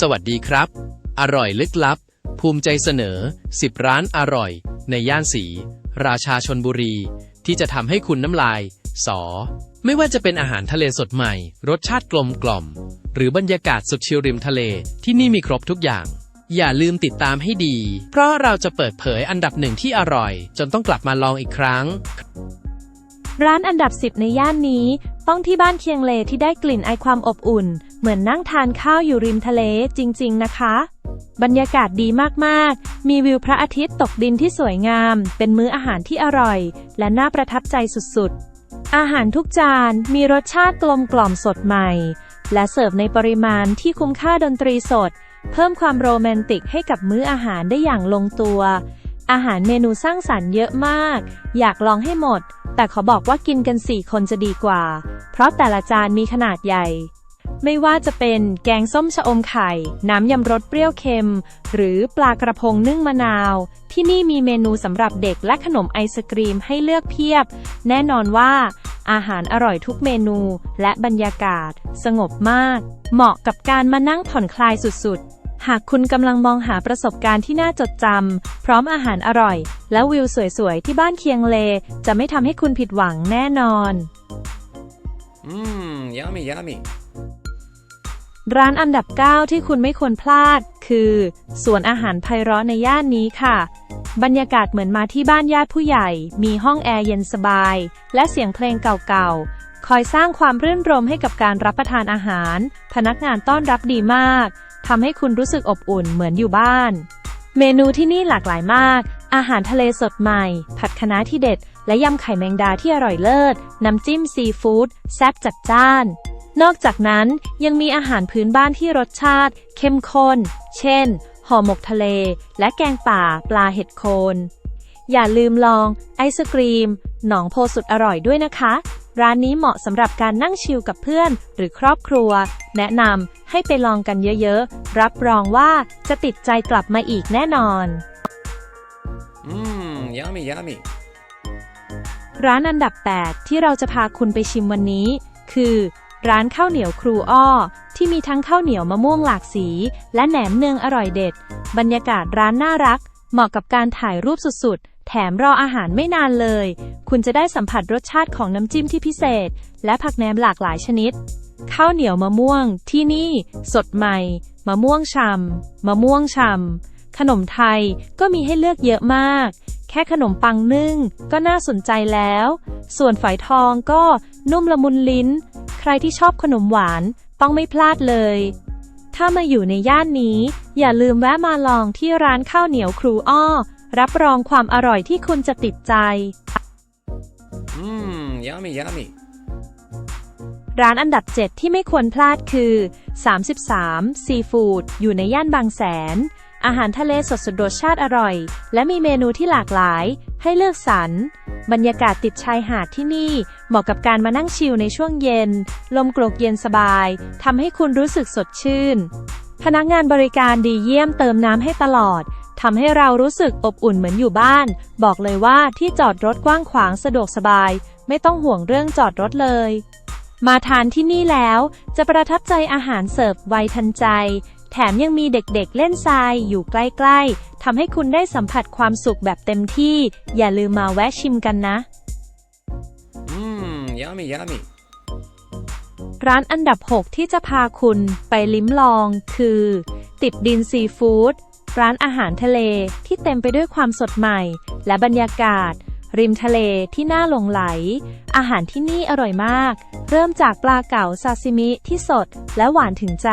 สวัสดีครับ อร่อยลึกลับ ภูมิใจเสนอ 10 ร้านอร่อย ในย่านสี ราชาชนบุรี ที่จะทำให้คุณน้ำลาย สอ ไม่ว่าจะเป็นอาหารทะเลสดใหม่ รสชาติกลมกล่อม หรือบรรยากาศสุดชิลริมทะเลที่นี่มีครบทุกอย่าง อย่าลืมติดตามให้ดี เพราะเราจะเปิดเผยอันดับหนึ่งที่อร่อย จนต้องกลับมาลองอีกครั้ง ร้านอันดับ 10 ในย่านนี้ ต้องที่บ้านเคียงเลที่ได้กลิ่นไอความอบอุ่น เหมือนนั่งทานข้าวอยู่ริมทะเลจริง ๆ นะคะ บรรยากาศดีมากๆ มีวิวพระอาทิตย์ตกดินที่สวยงาม เป็นมื้ออาหารที่อร่อย และน่าประทับใจสุดๆ อาหารทุกจานมีรสชาติกลมกล่อมสดใหม่ และเสิร์ฟในปริมาณที่คุ้มค่าดนตรีสด เพิ่มความโรแมนติกให้กับมื้ออาหารได้อย่างลงตัว อาหารเมนูสร้างสรรค์เยอะมาก อยากลองให้หมด แต่ขอบอกว่ากินกัน4คนจะดีกว่า เพราะแต่ละจานมีขนาดใหญ่ ไม่ว่าจะเป็นแกงส้มชะอมไข่ น้ำยำรสเปรี้ยวเค็ม หรือปลากระพงนึ่งมะนาว ที่นี่มีเมนูสำหรับเด็กและขนมไอศกรีมให้เลือกเพียบ แน่นอนว่า อาหารอร่อยทุกเมนูและบรรยากาศ สงบมาก เหมาะกับการมานั่งผ่อนคลายสุดๆ หากคุณกำลังมองหาประสบการณ์ที่น่าจดจำ พร้อมอาหารอร่อย และวิวสวย ๆ ที่บ้านเคียงเล จะไม่ทำให้คุณผิดหวังแน่นอน Mmm, yummy, yummy. ร้านอันดับ 9 ที่คุณไม่ควรพลาด คือสวนอาหารไพเราะในย่านนี้ค่ะ บรรยากาศเหมือนมาที่บ้านญาติผู้ใหญ่ มีห้องแอร์เย็นสบาย และเสียงเพลงเก่าๆ คอยสร้างความรื่นรมให้กับการรับประทานอาหาร พนักงานต้อนรับดีมาก ทำให้คุณรู้สึกอบอุ่นเหมือนอยู่บ้าน เมนูที่นี่หลากหลายมาก อาหารทะเลสดใหม่ ผัดคะน้าที่เด็ด และยำไข่แมงดาที่อร่อยเลิศ น้ำจิ้มซีฟู้ดแซ่บจัดจ้าน นอกจากนั้นยังมีอาหารพื้นบ้านที่รสชาติ เข้มข้น เช่น ห่อหมกทะเล และแกงป่าปลาเห็ดโคน อย่าลืมลอง ไอศกรีม หนองโพสุดอร่อยด้วยนะคะ ร้านนี้เหมาะสำหรับการนั่งชิลกับเพื่อน หรือครอบครัว แนะนำให้ไปลองกันเยอะๆ รับรองว่าจะติดใจกลับมาอีกแน่นอน Mmm, yummy, yummy. ร้านอันดับ 8 ที่เราจะพาคุณไปชิมวันนี้ คือ ร้านข้าวเหนียวครูอ้อ ที่มีทั้งข้าวเหนียวมะม่วงหลากสี และแหนมเนืองอร่อยเด็ด บรรยากาศร้านน่ารัก เหมาะกับการถ่ายรูปสุดๆ แถมรออาหารไม่นานเลย คุณจะได้สัมผัสรสชาติของน้ำจิ้มที่พิเศษ และผักแหนมหลากหลายชนิด ข้าวเหนียวมะม่วง ที่นี่ สดใหม่ มะม่วงชำมะม่วงชำขนมไทยก็มีให้เลือกเยอะมาก แค่ขนมปังนึ่งก็น่าสนใจแล้ว ส่วนฝอยทองก็นุ่มละมุนลิ้น ใครที่ชอบขนมหวานต้องไม่พลาดเลย ถ้ามาอยู่ในย่านนี้ อย่าลืมแวะมาลองที่ร้านข้าวเหนียวครูอ้อ รับรองความอร่อยที่คุณจะติดใจ Mmm, yummy, yummy. ร้านอันดับ 7 ที่ไม่ควรพลาดคือ 33 ซีฟู้ดอยู่ในย่านบางแสน อาหารทะเลสดสดรสชาติอร่อย และมีเมนูที่หลากหลาย ให้เลือกสรร บรรยากาศติดชายหาดที่นี่ เหมาะกับการมานั่งชิลในช่วงเย็น ลมโกรกเย็นสบายทำให้คุณรู้สึกสดชื่น พนักงานบริการดีเยี่ยมเติมน้ำให้ตลอด ทำให้เรารู้สึกอบอุ่นเหมือนอยู่บ้าน บอกเลยว่าที่จอดรถกว้างขวางสะดวกสบาย ไม่ต้องห่วงเรื่องจอดรถเลย มาทานที่นี่แล้ว จะประทับใจอาหารเสิร์ฟไวทันใจ แถมยังมีเด็กๆเล่นทรายอยู่ใกล้ๆทำให้คุณได้สัมผัสความสุขแบบเต็มที่ อย่าลืมมาแวะชิมกันนะ Mmm, yummy, yummy. ร้านอันดับ 6 ที่จะพาคุณไปลิ้มลองคือ ติดดินซีฟู้ด ร้านอาหารทะเลที่เต็มไปด้วยความสดใหม่ และบรรยากาศ ริมทะเลที่น่าหลงไหล อาหารที่นี่อร่อยมาก เริ่มจากปลาเก๋าซาซิมิที่สดและหวานถึงใจ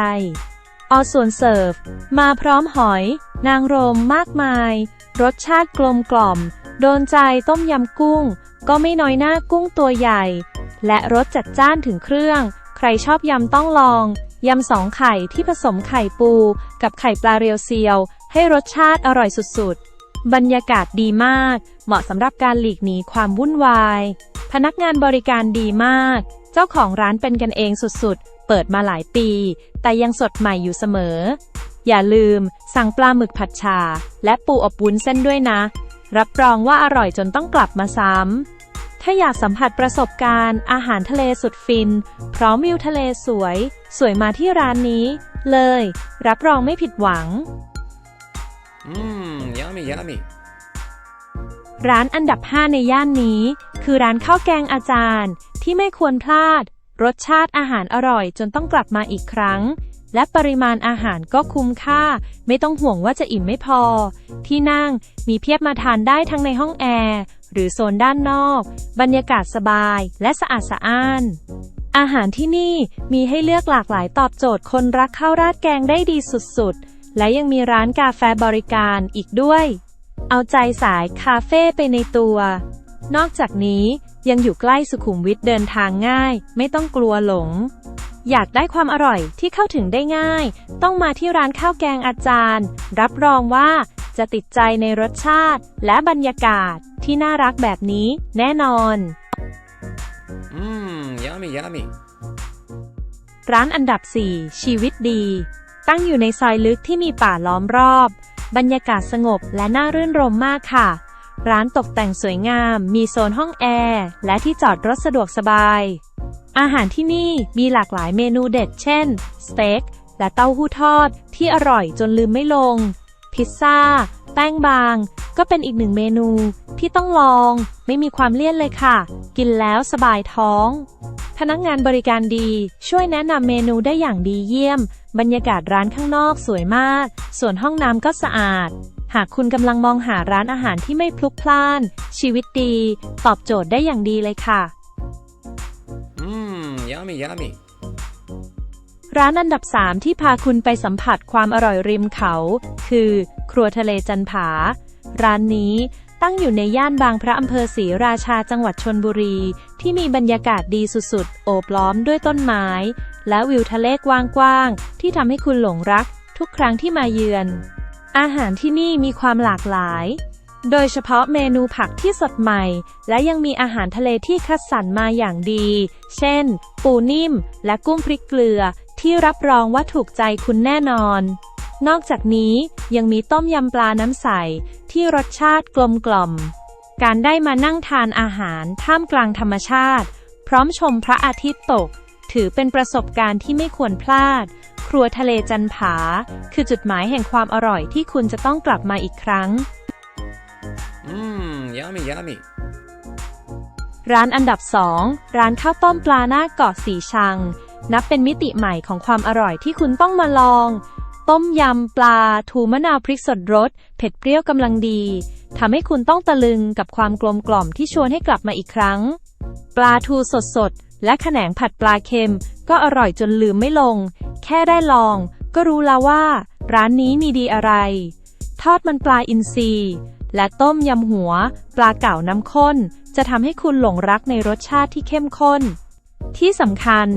ออส่วนเสิร์ฟ มาพร้อมหอย นางรมมากมาย รสชาติกลมกล่อม โดนใจต้มยำกุ้ง ก็ไม่น้อยหน้ากุ้งตัวใหญ่ และรสจัดจ้านถึงเครื่อง ใครชอบยำต้องลองยำสองไข่ที่ผสมไข่ปู กับไข่ปลาเรียวเซียว ให้รสชาติอร่อยสุดๆ บรรยากาศดีมาก เหมาะสำหรับการหลีกหนีความวุ่นวาย พนักงานบริการดีมาก เจ้าของร้านเป็นกันเองสุดๆ เปิดมาหลายปี แต่ยังสดใหม่อยู่เสมอ อย่าลืม สั่งปลาหมึกผัดชา และปูอบวุ้นเส้นด้วยนะ รับรองว่าอร่อยจนต้องกลับมาซ้ำ ถ้าอยากสัมผัสประสบการณ์ อาหารทะเลสุดฟิน พร้อมวิวทะเลสวย สวยมาที่ร้านนี้ เลย รับรองไม่ผิดหวัง Mmm, yummy, yummy. ร้านอันดับ 5 ในย่านนี้ คือร้านข้าวแกงอาจารย์ ที่ไม่ควรพลาด รสชาติอาหารอร่อยจนต้องกลับมาอีกครั้ง และปริมาณอาหารก็คุ้มค่า ไม่ต้องห่วงว่าจะอิ่มไม่พอ ที่นั่งมีเพียบมาทานได้ทั้งในห้องแอร์ หรือโซนด้านนอก บรรยากาศสบายและสะอาดสะอ้านอาหารที่นี่มีให้เลือกหลากหลายตอบโจทย์คนรักข้าวราดแกงได้ดีสุดๆ และยังมีร้านกาแฟบริการอีกด้วย เอาใจสายคาเฟ่ไปในตัว นอกจากนี้ยังอยู่ใกล้สุขุมวิทเดินทางง่าย ไม่ต้องกลัวหลง อยากได้ความอร่อยที่เข้าถึงได้ง่าย ต้องมาที่ร้านข้าวแกงอาจารย์ รับรองว่าจะติดใจในรสชาติและบรรยากาศที่น่ารักแบบนี้แน่นอน Mmm, yummy, yummy. ร้านอันดับ 4 ชีวิตดี ตั้งอยู่ในซอยลึกที่มีป่าล้อมรอบ บรรยากาศสงบและน่ารื่นรมมากค่ะ ร้านตกแต่งสวยงาม มีโซนห้องแอร์ และที่จอดรถสะดวกสบาย อาหารที่นี่มีหลากหลายเมนูเด็ด เช่น สเต็ก และเต้าหู้ทอด ที่อร่อยจนลืมไม่ลง พิซซ่า แป้งบาง ก็เป็นอีกหนึ่งเมนูที่ต้องลอง ไม่มีความเลี่ยนเลยค่ะ กินแล้วสบายท้อง พนักงานบริการดี ช่วยแนะนำเมนูได้อย่างดีเยี่ยม บรรยากาศร้านข้างนอกสวยมาก ส่วนห้องน้ำก็สะอาด หากคุณกำลังมองหาร้านอาหารที่ไม่พลุกพล่าน ชีวิตดี ตอบโจทย์ได้อย่างดีเลยค่ะ Mmm, yummy, yummy. ร้านอันดับ 3 ที่พาคุณไปสัมผัสความอร่อยริมเขา คือ ครัวทะเลจันผา ร้านนี้ ตั้งอยู่ในย่านบางพระอำเภอศรีราชาจังหวัดชนบุรี ที่มีบรรยากาศดีสุดๆ โอบล้อมด้วยต้นไม้ และวิวทะเลกว้างๆ ที่ทำให้คุณหลงรัก ทุกครั้งที่มาเยือน อาหารที่นี่มีความหลากหลาย โดยเฉพาะเมนูผักที่สดใหม่ และยังมีอาหารทะเลที่คัดสรรมาอย่างดี เช่น ปูนิ่ม และกุ้งพริกเกลือที่รับรองว่าถูกใจคุณแน่นอน นอกจากนี้ยังมีต้มยำปลาน้ำใส ที่รสชาติกลมกล่อม การได้มานั่งทานอาหารท่ามกลางธรรมชาติ พร้อมชมพระอาทิตย์ตก ถือเป็นประสบการณ์ที่ไม่ควรพลาด ครัวทะเลจันผา คือจุดหมายแห่งความอร่อยที่คุณจะต้องกลับมาอีกครั้ง Mmm, yummy, yummy. ร้านอันดับ 2 ร้านข้าวต้มปลาหน้าเกาะสีชัง นับเป็นมิติใหม่ของความอร่อยที่คุณต้องมาลอง ต้มยำปลาทูมะนาวพริกสดรส เผ็ดเปรี้ยวกำลังดีทำให้คุณต้องตะลึงกับความกลมกล่อมที่ชวนให้กลับมาอีกครั้ง ปลาทูสดสดและแขนงผัดปลาเค็ม ก็อร่อยจนลืมไม่ลง แค่ได้ลอง ก็รู้แล้วว่า ร้านนี้มีดีอะไร ทอดมันปลาอินทรีและต้มยำหัว ปลาเก๋าน้ำข้น จะทำให้คุณหลงรักในรสชาติที่เข้มข้น ที่สำคัญ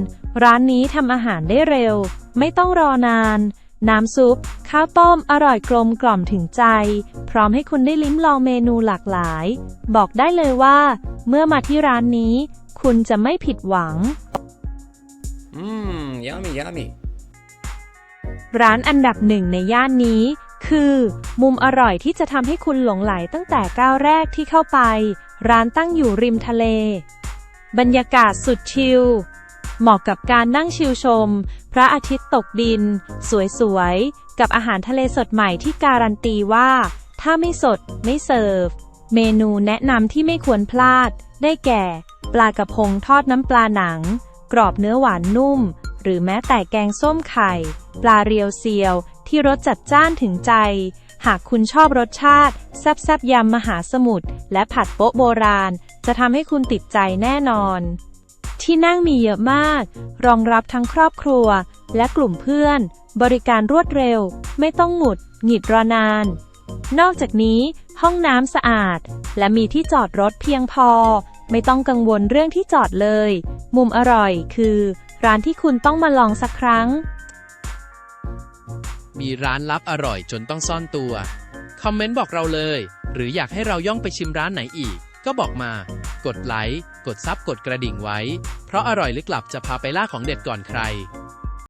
ร้านนี้ทำอาหารได้เร็ว ไม่ต้องรอนาน น้ำซุป ข้าวต้ม อร่อยกลมกล่อมถึงใจ พร้อมให้คุณได้ลิ้มลองเมนูหลากหลาย บอกได้เลยว่า เมื่อมาที่ร้านนี้ คุณจะไม่ผิดหวัง Mmm, yummy, yummy. ร้านอันดับหนึ่งในย่านนี้ คือ มุมอร่อยที่จะทำให้คุณหลงไหลตั้งแต่ก้าวแรกที่เข้าไป ร้านตั้งอยู่ริมทะเล บรรยากาศสุดชิล เหมาะกับการนั่งชิลชม พระอาทิตย์ตกดิน สวยๆ กับอาหารทะเลสดใหม่ที่การันตีว่า ถ้าไม่สดไม่เสิร์ฟ เมนูแนะนำที่ไม่ควรพลาด ได้แก่ ปลากระพงทอดน้ำปลาหนัง กรอบเนื้อหวานนุ่ม หรือแม้แต่แกงส้มไข่ ปลาเรียวเซียว ที่รสจัดจ้านถึงใจ หากคุณชอบรสชาติ แซ่บๆยำมหาสมุทรและผัดโป๊ะโบราณ จะทำให้คุณติดใจแน่นอน ที่นั่งมีเยอะมาก รองรับทั้งครอบครัว และกลุ่มเพื่อน บริการรวดเร็ว ไม่ต้องหงุดหงิดรอนาน นอกจากนี้ ห้องน้ำสะอาด และมีที่จอดรถเพียงพอ ไม่ต้องกังวลเรื่องที่จอดเลย มุมอร่อยคือ ร้านที่คุณต้องมาลองสักครั้ง มีร้านลับอร่อยจนต้องซ่อนตัว คอมเมนต์บอกเราเลย หรืออยากให้เราย่องไปชิมร้านไหนอีก ก็บอกมา กดไลค์ กดซับกดกระดิ่งไว้ เพราะอร่อยลึกลับจะพาไปล่าของเด็ดก่อนใคร